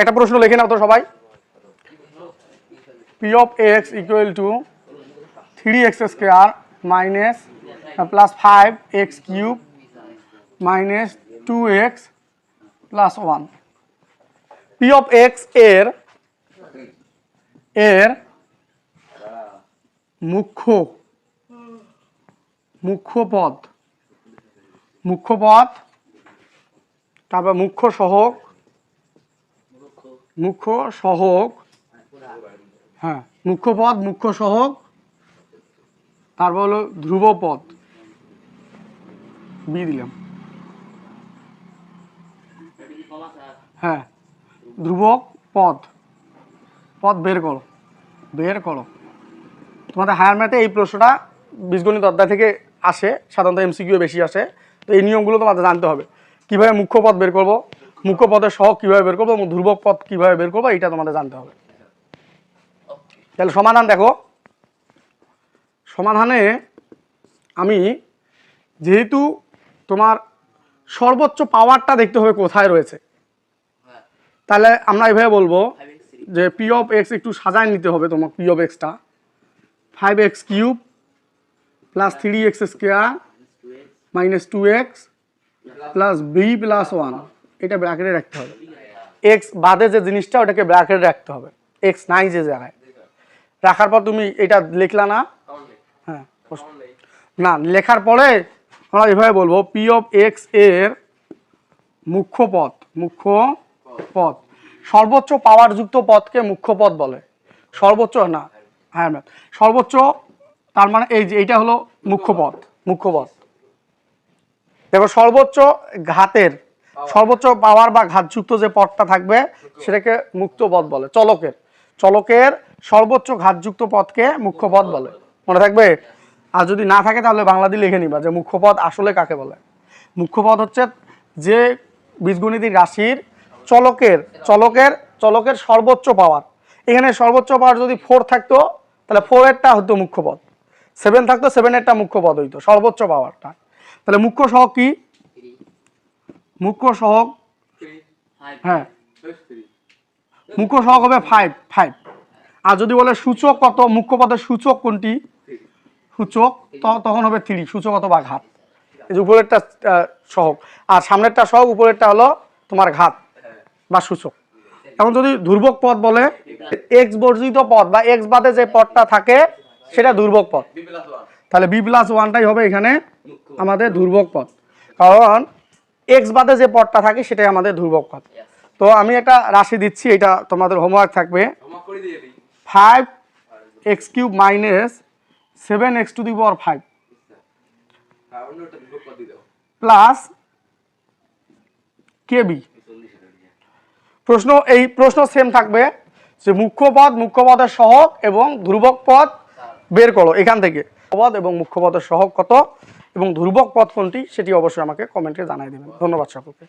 একটা প্রশ্ন লিখে নাও তো সবাই। P of x equal to three x square minus plus five x cube minus two x plus one P of এক্সের এর মুখ্য মুখ্য পদ মুখ্য পদ, তারপর মুখ্য সহক মুখ্য সহক হ্যাঁ মুখ্য পদ, মুখ্য সহক, তারপর হলো ধ্রুব পদ। বি দিলাম। হ্যাঁ ধ্রুবক পদ। পদ বের করো বের করো। তোমাদের হায়ার ম্যাথে এই প্রশ্নটা বীজগণিত অধ্যায় থেকে আসে, সাধারণত এমসিকিউ বেশি আসে। তো এই নিয়মগুলো তোমাদের জানতে হবে। কীভাবে মুখ্য পদ বের করব? মুখ্য পদের সহগ কীভাবে বের করব এবং ধ্রুবক পদ কীভাবে বের করব এটা তোমাদের জানতে হবে। তাহলে সমাধান দেখো। সমাধানে আমি যেহেতু তোমার সর্বোচ্চ পাওয়ারটা দেখতে হবে কোথায় রয়েছে, তাহলে আমরা এভাবে বলব যে পি অফ এক্স একটু সাজায় নিতে হবে তোমার P of extra five x cube plus three x square minus two x plus B plus one এটা ব্র্যাকেটে রাখতে হবে। এক্স বাদে যে জিনিসটা, ওটাকে ব্র্যাকেটে রাখতে হবে। এক্স নাই যে জায়গায়। রাখার পর তুমি এটা লিখলা না? হ্যাঁ না, লেখার পরে আমরা এভাবে বলব পি অফ এক্সের মুখ্য পথ মুখ্য পদ। সর্বোচ্চ পাওয়ারযুক্ত পথকে মুখ্য পদ বলে। সর্বোচ্চ না হ্যাঁ ম্যাম সর্বোচ্চ, তার মানে এই যে, এইটা হলো মুখ্য পদ, মুখ্য পথ দেখো সর্বোচ্চ ঘাতের সর্বোচ্চ পাওয়ার বা ঘাতযুক্ত যে পদটা থাকবে সেটাকে মুক্ত পথ বলে চলকের। চলকের সর্বোচ্চ ঘাতযুক্ত পথকে মুখ্য পদ বলে। মনে থাকবে? আর যদি না থাকে তাহলে বাংলা দিয়ে লিখে নিবা যে মুখ্য পদ আসলে কাকে বলে। মুখ্য পদ হচ্ছে যে বীজগণিতিক রাশির চলকের চলকের চলকের সর্বোচ্চ পাওয়ার। এখানে সর্বোচ্চ পাওয়ার যদি ফোর থাকতো তাহলে ফোর এরটা হতো মুখ্য পদ সেভেন থাকতো সেভেনেরটা মুখ্য পদ হইতো সর্বোচ্চ পাওয়ারটা। তাহলে মুখ্য সহক কি? মুখ্য সহক হ্যাঁ। মুখ্য সহক হবে ফাইভ ফাইভ আর যদি বলে সূচক কত মুখ্য পদের সূচক কোনটি? সূচক তখন হবে থ্রি সূচক অথবা ঘাত। এই যে উপরেরটা সহক। আর সামনেরটা সহক উপরেরটা হলো তোমার ঘাত বা সূচক। এখন যদি দুর্ভোগ পদ বলে এক্স বর্জিত পদ বা এক্স বাদে যে পদটা থাকে সেটা দুর্ভোগ পদ। তাহলে বি প্লাস ওয়ানটাই হবে এখানে আমাদের দুর্ভোগ পদ। কারণ এক্স বাদে যে পদটা থাকে সেটাই আমাদের দুর্ভোগ পদ। তো আমি একটা রাশি দিচ্ছি এটা তোমাদের হোমওয়ার্ক থাকবে। Five x cube minus seven x to the power five plus কেবি প্রশ্ন এই প্রশ্ন সেম থাকবে যে মুখ্য পদ মুখ্য পদের সহক এবং ধ্রুবক পদ বের করো এখান থেকে। পদ এবং মুখ্য পদের সহক কত? এবং ধ্রুবক পথ কোনটি সেটি অবশ্যই আমাকে কমেন্টে জানাই দেবেন। ধন্যবাদ সকলকে।